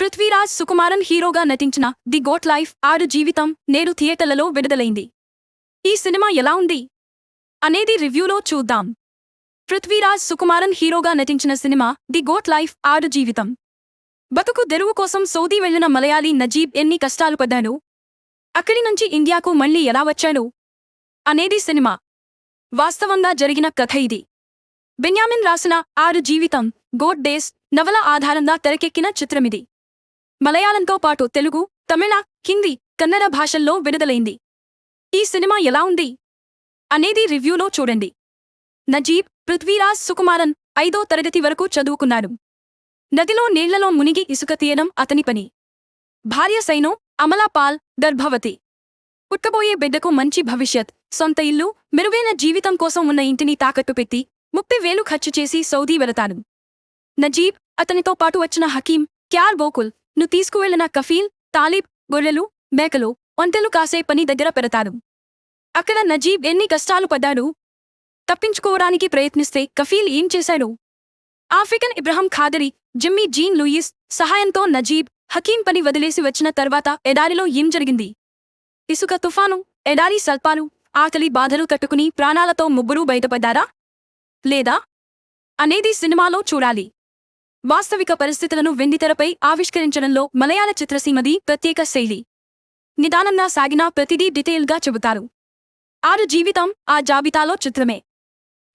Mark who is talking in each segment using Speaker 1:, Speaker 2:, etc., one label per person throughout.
Speaker 1: పృథ్వీరాజ్ సుకుమారన్ హీరోగా నటించిన the goat life ఆరు జీవితం నేడు థియేటర్లలో విడుదలైంది. ఈ సినిమా ఎలా ఉంది? అనేది రివ్యూలో చూద్దాం. పృథ్వీరాజ్ సుకుమారన్ హీరోగా నటించిన సినిమా ది గోట్ లైఫ్ ఆరు జీవితం. బతుకు తెరువు కోసం సౌదీ వెళ్ళిన మలయాళీ నజీబ్ ఎన్ని కష్టాలు పడ్డాడు? అక్కడి నుంచి ఇండియాకు మళ్ళీ ఎలా వచ్చాడు? అనేది సినిమా. వాస్తవంగా జరిగిన కథ ఇది. బెన్యామిన్ రాసిన ఆరు జీవితం గోట్ డేస్ నవల ఆధారంగా తెరకెక్కిన చిత్రమిది. మలయాళంతో పాటు తెలుగు తమిళ హిందీ కన్నడ భాషల్లో విడుదలైంది. ఈ సినిమా ఎలా ఉంది? అనేది రివ్యూలో చూడండి. నజీబ్ పృథ్వీరాజ్ సుకుమారన్ ఐదో తరగతి వరకు చదువుకున్నాడు నదిలో నీళ్ళలో మునిగి ఇసుక తీయడం అతని పని. భార్య సైను అమలాపాల్ గర్భవతి. పుట్టబోయే బిడ్డకు మంచి భవిష్యత్ సొంత ఇల్లు మెరుగైన జీవితం కోసం ఉన్న ఇంటిని తాకట్టు పెట్టి ముప్పై వేలు ఖర్చు చేసి సౌదీ వెళతాను. నజీబ్ అతనితో పాటు వచ్చిన హకీం క్యార్ బోకుల్ ను తీసుకువెళ్ళిన కఫీల్ తాలిబ్ గొర్రెలు మేకలు ఒంటెలు కాసే పని దగ్గర పెడతాడు అక్కడ నజీబ్ ఎన్ని కష్టాలు పడ్డాడు? తప్పించుకోవడానికి ప్రయత్నిస్తే కఫీల్ ఏం చేశాడు? African Ibrahim Khadri Jimmy Jean Louis సహాయంతో నజీబ్ హకీం పని వదిలేసి వచ్చిన తర్వాత ఎడారిలో ఏం జరిగింది? ఇసుక తుఫాను ఎడారి సల్పాలు ఆకలి బాధలు తట్టుకుని ప్రాణాలతో ముగ్గురూ బయటపడ్డారా? లేదా? అనేది సినిమాలో చూడాలి. వాస్తవిక పరిస్థితులను వెండితెరపై ఆవిష్కరించడంలో మలయాళ చిత్రసీమది ప్రత్యేక శైలి. నిదానంగా సాగినా ప్రతిదీ డీటెయిల్గా చెబుతారు. ఆరు జీవితం ఆ జాబితాలో చిత్రమే.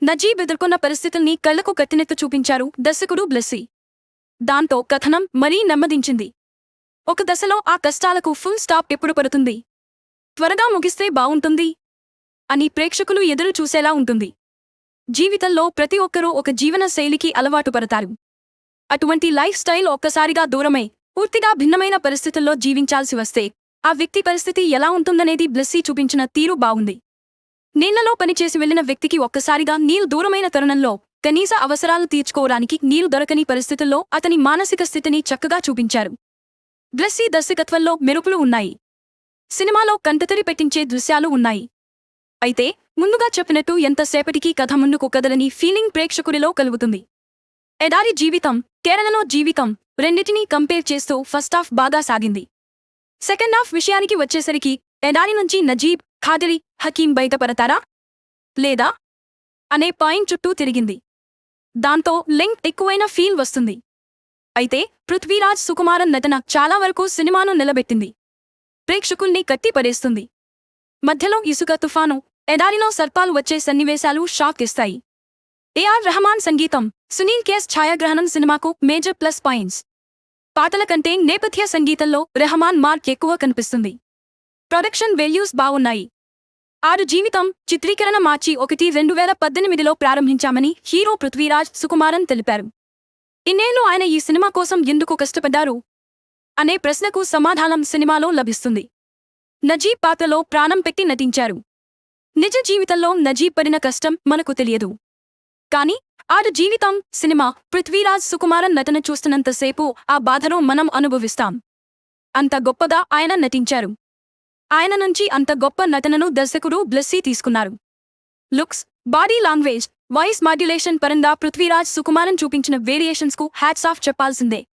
Speaker 1: నజీబ్ ఎదుర్కొన్న పరిస్థితుల్ని కళ్ళకు కత్తినెత్తు చూపించారు దర్శకుడు బ్లెస్సీ. దాంతో కథనం మరీ నెమ్మదించింది. ఒక దశలో ఆ కష్టాలకు ఫుల్ స్టాప్ ఎప్పుడు పడుతుంది? త్వరగా ముగిస్తే బావుంటుంది? అని ప్రేక్షకులు ఎదురు చూసేలా ఉంటుంది. జీవితంలో ప్రతి ఒక్కరూ ఒక జీవన శైలికి అలవాటు పడతారు. అటువంటి లైఫ్ స్టైల్ ఒక్కసారిగా దూరమై పూర్తిగా భిన్నమైన పరిస్థితుల్లో జీవించాల్సి వస్తే ఆ వ్యక్తి పరిస్థితి ఎలా ఉంటుందనేది బ్లెస్సీ చూపించిన తీరు బాగుంది. నీళ్ళలో పనిచేసి వెళ్ళిన వ్యక్తికి ఒక్కసారిగా నీళ్ళు దూరమైన తరుణంలో కనీస అవసరాలు తీర్చుకోవడానికి నీరు దొరకని పరిస్థితుల్లో అతని మానసిక స్థితిని చక్కగా చూపించారు. బ్లెస్సీ దర్శకత్వంలో మెరుపులు ఉన్నాయి. సినిమాలో కంటతరి పెట్టించే దృశ్యాలు ఉన్నాయి. అయితే ముందుగా చెప్పినట్టు ఎంతసేపటికీ కథ ముందుకు కదలని ఫీలింగ్ ప్రేక్షకుడిలో కలుగుతుంది. ఎడారి జీవితం కేరళలో జీవితం రెండిటినీ కంపేర్ చేస్తూ ఫస్ట్ హాఫ్ బాగా సాగింది. సెకండ్ హాఫ్ విషయానికి వచ్చేసరికి ఎడారి నుంచి నజీబ్ ఖాదిరి హకీం బయటపడతారా? లేదా? అనే పాయింట్ చుట్టూ తిరిగింది. దాంతో లింక్ ఎక్కువైన ఫీల్ వస్తుంది. అయితే పృథ్వీరాజ్ సుకుమారన్ నటన చాలా వరకు సినిమాను నిలబెట్టింది. ప్రేక్షకుల్ని కట్టిపడేస్తుంది మధ్యలో ఇసుక తుఫాను ఎడారిలో సర్పాలు వచ్చే సన్నివేశాలు షాక్ ఇస్తాయి. ఏఆర్ రెహమాన్ సంగీతం సునీల్ కేస్ ఛాయాగ్రహణం సినిమాకు మేజర్ ప్లస్ పాయింట్స్. పాటల కంటే నేపథ్య సంగీతంలో రెహమాన్ మార్క్ ఎక్కువ కనిపిస్తుంది. ప్రొడక్షన్ వెల్యూస్ బావున్నాయి. ఆరు జీవితం చిత్రీకరణ మార్చి ఒకటి రెండు వేల పద్దెనిమిదిలో ప్రారంభించామని హీరో పృథ్వీరాజ్ సుకుమారన్ తెలిపారు. ఇన్నేళ్ళు ఆయన ఈ సినిమా కోసం ఎందుకు కష్టపడ్డారు? అనే ప్రశ్నకు సమాధానం సినిమాలో లభిస్తుంది. నజీబ్ పాత్రలో ప్రాణం పెట్టి నటించారు. నిజ జీవితంలో నజీబ్ పడిన కష్టం మనకు తెలియదు. కాని ఆడ జీవితం సినిమా పృథ్వీరాజ్ సుకుమారన్ నటన చూస్తున్నంతసేపు ఆ బాధను మనం అనుభవిస్తాం. అంత గొప్పగా ఆయన నటించారు. ఆయన నుంచి అంత గొప్ప నటనను దర్శకుడు బ్లెస్సీ తీసుకున్నారు. Looks body language voice modulation పరంగా పృథ్వీరాజ్ సుకుమారన్ చూపించిన వేరియేషన్స్కు హ్యాట్స్ ఆఫ్ చెప్పాల్సిందే.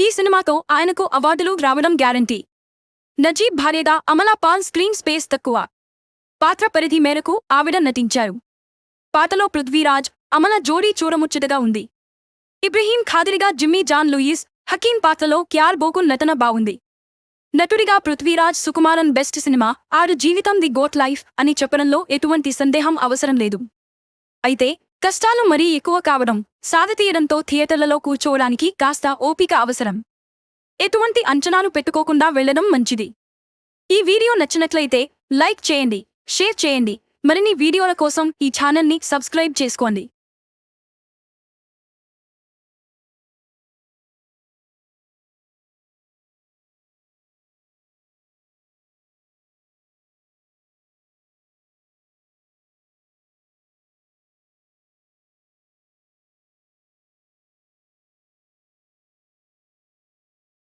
Speaker 1: ఈ సినిమాతో ఆయనకు అవార్డులు రావడం గ్యారంటీ. నజీబ్ భార్యగా అమలా పాల్ స్క్రీన్ స్పేస్ తక్కువ. పాత్ర పరిధి మేరకు ఆవిడ నటించారు. పాటలో పృథ్వీరాజ్ అమల జోడీ చూడముచ్చటగా ఉంది. ఇబ్రహీం ఖాదిరిగా జిమ్మీ జాన్ లూయిస్ హకీం పాత్రలో క్యార్ బోకున్ నటన బావుంది. నటుడిగా పృథ్వీరాజ్ సుకుమారన్ బెస్ట్ సినిమా ఆరు జీవితం ది గోట్ లైఫ్ అని చెప్పడంలో ఎటువంటి సందేహం అవసరం లేదు. అయితే కష్టాలు మరీ ఎక్కువ కావడం సాదతీయడంతో థియేటర్లలో కూర్చోవడానికి కాస్త ఓపిక అవసరం. ఎటువంటి అంచనాలు పెట్టుకోకుండా వెళ్ళడం మంచిది. ఈ వీడియో నచ్చినట్లయితే లైక్ చేయండి షేర్ చేయండి మరిన్ని వీడియోల కోసం ఈ ఛానల్ని సబ్స్క్రైబ్ చేసుకోండి.